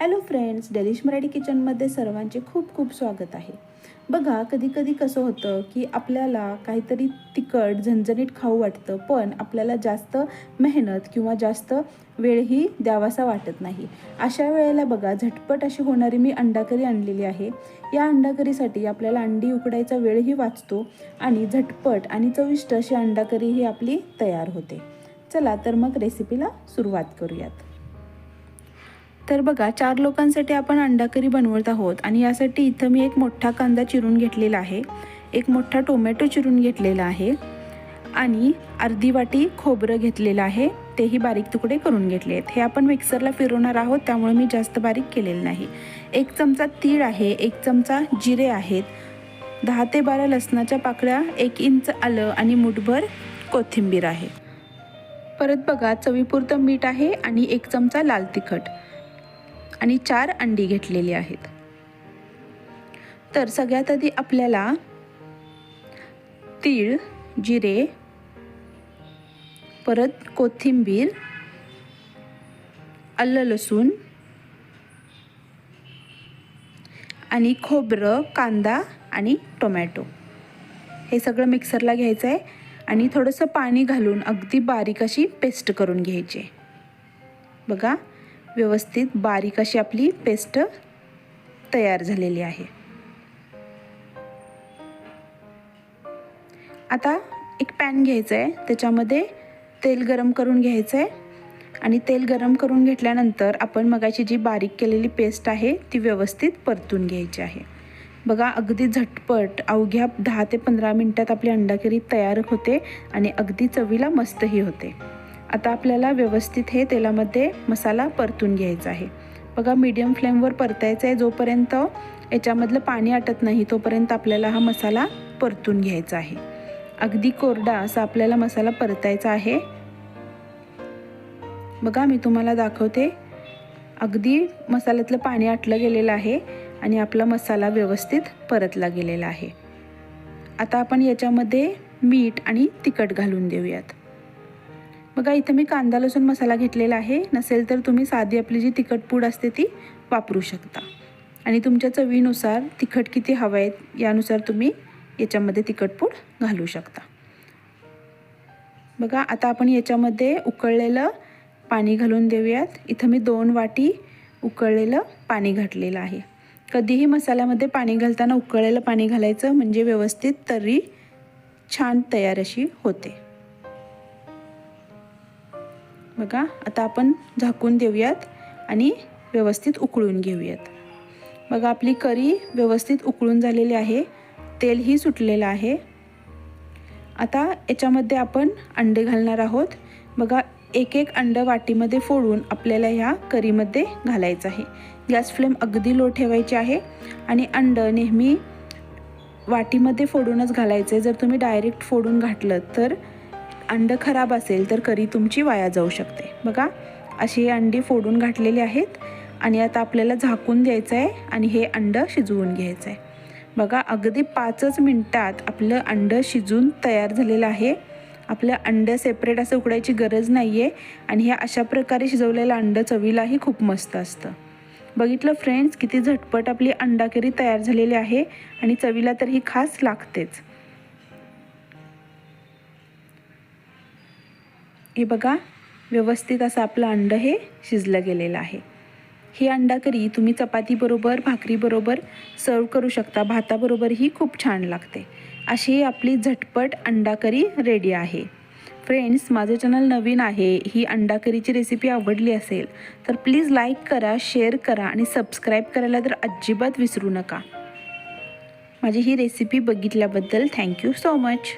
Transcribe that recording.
Hello friends delish Marathi किचनमध्ये सर्वांचे खूप खूप स्वागत आहे. बघा कधी कधी कसं होतं की आपल्याला काहीतरी तिखट झणझणीत खाऊ वाटतं पण आपल्याला जास्त मेहनत किंवा जास्त वेळही द्यावासा वाटत नाही. अशा वेळेला बघा झटपट अशी होणारी मी अंडाकरी आणलेली आहे. या अंडाकरीसाठी आपल्याला अंडी उकडायचा वेळही वाचतो आणि झटपट आणि चविष्ट अशी अंडाकरी ही आपली तयार होते. चला तर मग रेसिपीला सुरुवात करूयात. तर बघा चार लोकांसाठी आपण अंडाकरी बनवत आहोत आणि यासाठी इथं मी एक मोठा कांदा चिरून घेतलेला आहे. एक मोठा टोमॅटो चिरून घेतलेला आहे आणि अर्धी वाटी खोबरं घेतलेलं आहे. तेही बारीक तुकडे करून घेतले आहेत. हे आपण मिक्सरला फिरवणार आहोत त्यामुळे मी जास्त बारीक केलेलं नाही. एक चमचा तीळ आहे एक चमचा जिरे आहेत. दहा ते बारा लसणाच्या पाकळ्या एक इंच आलं आणि मुठभर कोथिंबीर आहे. परत बघा चवीपुरतं मीठ आहे आणि एक चमचा लाल तिखट. आणि चार अंडी घेतलेली आहेत. तर सगळ्यात आधी आपल्याला तीळ जिरे परत कोथिंबीर आलं लसूण आणि खोबरं कांदा आणि टोमॅटो. हे सगळं मिक्सरला घ्यायचं आहे आणि थोडंसं पाणी घालून अगदी बारीक अशी पेस्ट करून घ्यायची. बघा. व्यवस्थित बारीक अशी आपली पेस्ट तयार झालेली आहे. आता एक पॅन घ्यायचं आहे त्याच्यामध्ये तेल गरम करून घ्यायचं आहे आणि तेल गरम करून घेतल्यानंतर आपण मगाची जी बारीक केलेली पेस्ट आहे ती व्यवस्थित परतून घ्यायची आहे. बघा अगदी झटपट अवघ्या दहा ते पंधरा मिनटात आपली अंडाकरी तयार होते आणि अगदी चवीला मस्तही होते. आता आपल्याला व्यवस्थित हे तेलामध्ये मसाला परतून घ्यायचा आहे. बघा मीडियम फ्लेमवर परतायचं आहे जोपर्यंत याच्यामधलं पाणी आटत नाही तोपर्यंत आपल्याला हा मसाला परतून घ्यायचा आहे. अगदी कोरडा असा आपल्याला मसाला परतायचा आहे. बघा मी तुम्हाला दाखवते. अगदी मसाल्यातलं पाणी आटलं गेलेलं आहे आणि आपला मसाला व्यवस्थित परतला गेलेला आहे. आता आपण याच्यामध्ये मीठ आणि तिखट घालून देऊयात. बघा इथं मी कांदा लसूण मसाला घेतलेला आहे. नसेल तर तुम्ही साधी आपली जी तिखट पूड असते ती वापरू शकता. आणि तुमच्या चवीनुसार तिखट किती हवं आहे यानुसार तुम्ही याच्यामध्ये तिखट पूड घालू शकता. बघा आता आपण याच्यामध्ये उकळलेलं पाणी घालून देऊयात. इथं मी दोन वाटी उकळलेलं पाणी घातलेलं आहे. कधीही मसाल्यामध्ये पाणी घालताना उकळलेलं पाणी घालायचं म्हणजे व्यवस्थित तर्री छान तयार अशी होते. बघा आता आपण झाकून देऊयात आणि व्यवस्थित उकळून घेऊयात. बघा आपली करी व्यवस्थित उकळून झालेली आहे. तेलही सुटलेलं आहे. आता याच्यामध्ये आपण अंडे घालणार आहोत. बघा एक एक अंड वाटीमध्ये फोडून आपल्याला ह्या करीमध्ये घालायचं आहे. गॅस फ्लेम अगदी लो ठेवायची आहे आणि अंड नेहमी वाटीमध्ये फोडूनच घालायचं आहे. जर तुम्ही डायरेक्ट फोडून घातलं तर अंड खराब असेल तर करी तुमची वाया जाऊ शकते. बघा अशी अंडी फोडून घातलेली आहेत आणि आता आपल्याला झाकून द्यायचं आहे आणि हे अंड शिजवून घ्यायचं आहे बघा अगदी पाचच मिनटात आपलं अंडं शिजून तयार झालेलं आहे. आपलं अंड सेपरेट असं उकडायची गरज नाही आहे आणि हे अशा प्रकारे शिजवलेलं अंडं चवीलाही खूप मस्त असतं. बघितलं फ्रेंड्स किती झटपट आपली अंडाकरी तयार झालेली आहे आणि चवीला तर ही खास लागतेच. हे बघा व्यवस्थित असं आपलं अंड हे शिजलं गेलेलं आहे. ही अंडाकरी तुम्ही चपातीबरोबर भाकरीबरोबर सर्व करू शकता. भाताबरोबरही खूप छान लागते. अशी आपली झटपट अंडाकरी रेडी आहे. फ्रेंड्स माझं चॅनल नवीन आहे ही अंडाकरीची रेसिपी आवडली असेल तर प्लीज लाईक करा शेअर करा आणि सबस्क्राईब करायला तर अजिबात विसरू नका. माझी ही रेसिपी बघितल्याबद्दल थँक्यू सो मच